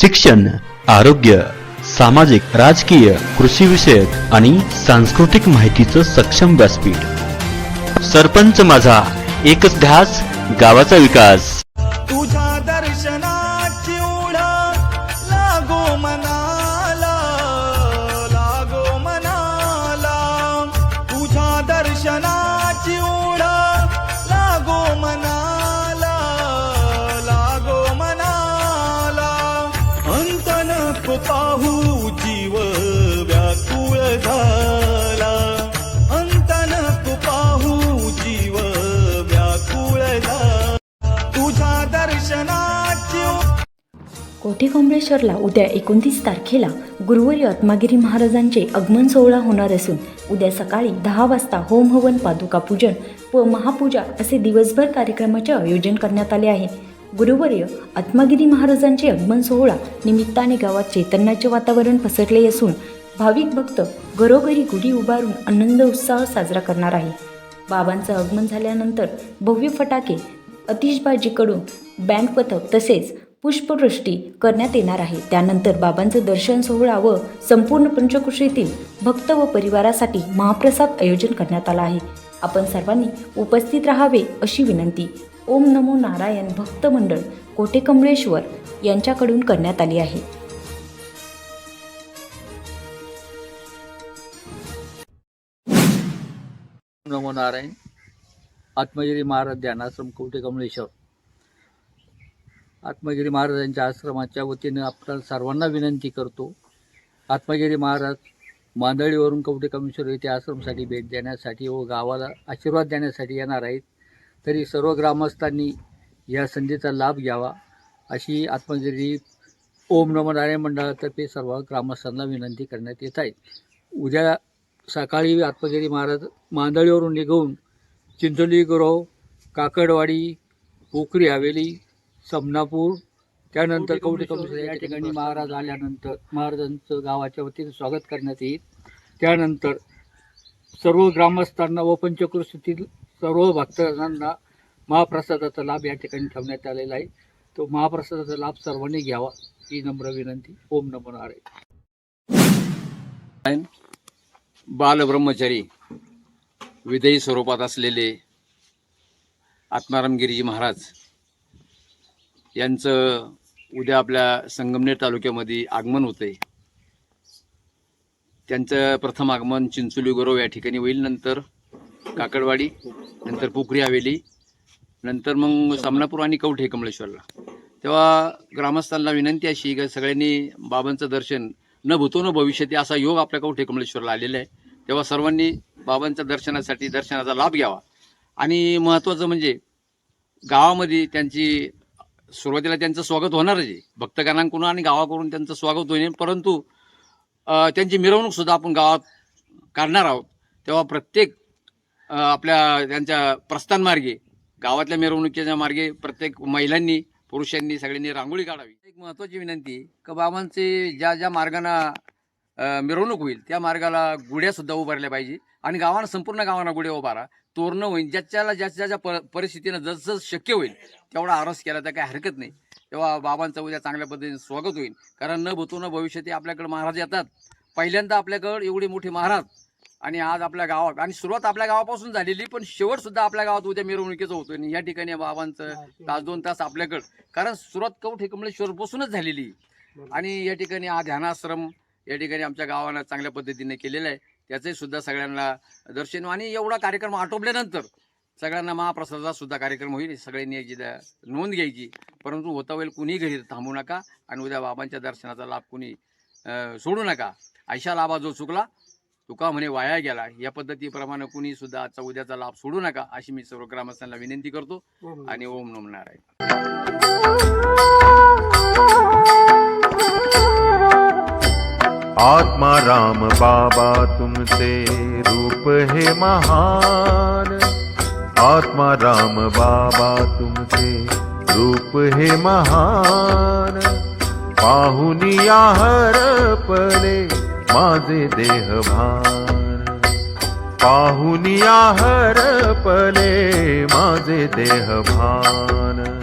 शिक्षण आरोग्य सामाजिक राजकीय कृषी विषयक आणि सांस्कृतिक माहितीचं सक्षम व्यासपीठ. सरपंच माझा एकच ध्यास गावाचा विकास. पाहू जीव व्याकुळ झाला. अंत पाहू जीव व्याकुळ झाला. तुझ्या दर्शनाची कोठे कमळेश्वरला उद्या एकोणतीस तारखेला गुरुवारी आत्मागिरी महाराजांचे आगमन सोहळा होणार असून उद्या सकाळी दहा वाजता होम हवन पादुका पूजन व महापूजा असे दिवसभर कार्यक्रमाचे आयोजन करण्यात आले आहे. गुरुवर्य आत्मागिरी महाराजांचे आगमन सोहळा निमित्ताने गावात चैतन्याचे वातावरण पसरले असून भाविक भक्त घरोघरी गुढी उभारून आनंद उत्साह साजरा करणार आहे. बाबांचं आगमन झाल्यानंतर भव्य फटाके अतिशबाजीकडून बँड पथक तसेच पुष्पवृष्टी करण्यात येणार आहे. त्यानंतर बाबांचं दर्शन सोहळा व संपूर्ण पंचकृषीतील भक्त व परिवारासाठी महाप्रसाद आयोजन करण्यात आला आहे. आपण सर्वांनी उपस्थित राहावे अशी विनंती. ओम नमो नारायण भक्त मंडळ कोटे कमळेश्वर यांच्याकडून करण्यात आली आहे. नमो नारायण. आत्मगिरी महाराज ध्यानाश्रम कोटे कमळेश्वर. आत्मगिरी महाराजांच्या आश्रमाच्या वतीनं आपल्या सर्वांना विनंती करतो आत्मगिरी महाराज मांदळीवरून कवटे कमेश्वर येथे आश्रमसाठी भेट देण्यासाठी व गावाला आशीर्वाद देण्यासाठी येणार आहेत. तरी सर्व ग्रामस्थांनी या संधीचा लाभ घ्यावा अशी आत्मगिरी ओम नमो नारायण मंडळातर्फे सर्व ग्रामस्थांना विनंती करण्यात येत आहे. उद्या सकाळी आत्मगिरी महाराज मांदळीवरून निघून चिंचोली गुरव काकडवाडी पोखरी हवेली समनापूर त्यानंतर कवठे कमळेश्वर या ठिकाणी महाराज आल्यानंतर महाराजांचं गावाच्या वतीने स्वागत करण्यात येईल. त्यानंतर सर्व ग्रामस्थांना व पंचकृषीतील सर्व भक्तांना महाप्रसादाचा लाभ या ठिकाणी ठेवण्यात आलेला आहे. तो महाप्रसादाचा लाभ सर्वांनी घ्यावा ही नम्र विनंती. ओम नमो नारायण. बालब्रह्मचारी विधेयी स्वरूपात असलेले आत्मारामगिरीजी महाराज यांचं उद्या आपल्या संगमनेर तालुक्यामध्ये आगमन होतं आहे त्यांचं प्रथम आगमन चिंचोली गोरव या ठिकाणी होईल. नंतर काकडवाडी नंतर पोखरी हवेली नंतर मग सामनापूर आणि कवठे कमळेश्वरला तेव्हा ग्रामस्थांना विनंती अशी की सगळ्यांनी बाबांचं दर्शन न भूतो न भविष्यती असा योग आपल्या कवठे कमळेश्वरला आलेला आहे. तेव्हा सर्वांनी बाबांच्या दर्शनासाठी दर्शनाचा लाभ घ्यावा. आणि महत्त्वाचं म्हणजे गावामध्ये त्यांची सुरुवातीला त्यांचं स्वागत होणारच आहे. भक्तगणांकडून आणि गावाकडून त्यांचं स्वागत होईल. परंतु त्यांची मिरवणूकसुद्धा आपण गावात काढणार आहोत. तेव्हा प्रत्येक आपल्या त्यांच्या प्रस्थानमार्गे गावातल्या मिरवणुकीच्या मार्गे प्रत्येक महिलांनी पुरुषांनी सगळ्यांनी रांगोळी काढावी. एक महत्त्वाची विनंती का बाबांचे ज्या ज्या मार्गांना मिरवणूक होईल त्या मार्गाला गुड्यासुद्धा उभारल्या पाहिजे. आणि गावांना संपूर्ण गावांना गुढे उभारा. तोरणं होईल ज्याच्याला ज्याच्या ज्या प परिस्थितीनं जसं शक्य होईल तेवढा आरस केला तर काही हरकत नाही. तेव्हा बाबांचं उद्या चांगल्या पद्धतीने स्वागत होईल. कारण न भूतो न भविष्यती आपल्याकडे महाराज येतात. पहिल्यांदा आपल्याकडं एवढे मोठे महाराज आणि आज आपल्या गावात आणि सुरुवात आपल्या गावापासून झालेली पण शेवट सुद्धा आपल्या गावात उद्या मिरवणुकीचं होतोय. आणि या ठिकाणी बाबांचं तास दोन तास आपल्याकडं. कारण सुरुवात कवठे कमळेश्वर बसूनच झालेली आणि या ठिकाणी हा ध्यानाश्रम या ठिकाणी आमच्या गावानं चांगल्या पद्धतीने केलेलं आहे. त्याचे सुद्धा सगळ्यांना दर्शन आणि एवढा कार्यक्रम आटोपल्यानंतर सगळ्यांना महाप्रसादाचा सुद्धा कार्यक्रम होईल. सगळ्यांनी याची नोंद घ्यायची. परंतु होता वेळ कुणीही घरी थांबू नका आणि उद्या बाबांच्या दर्शनाचा लाभ कुणी सोडू नका. आयशा लाभा जो चुकला तुका म्हणे वाया गेला? या पद्धतीप्रमाणे कुणी सुद्धा आजचा उद्याचा लाभ सोडू नका अशी मी सर्व ग्रामस्थांना विनंती करतो आणि ओम नम नारायण. आत्मा राम बाबा तुमचे रूप हे महान. आत्मा राम बाबा तुमचे रूप हे महान. पाहुनिया हरपले माझे देहभार. पाहुनिया हरपले माझे देह भान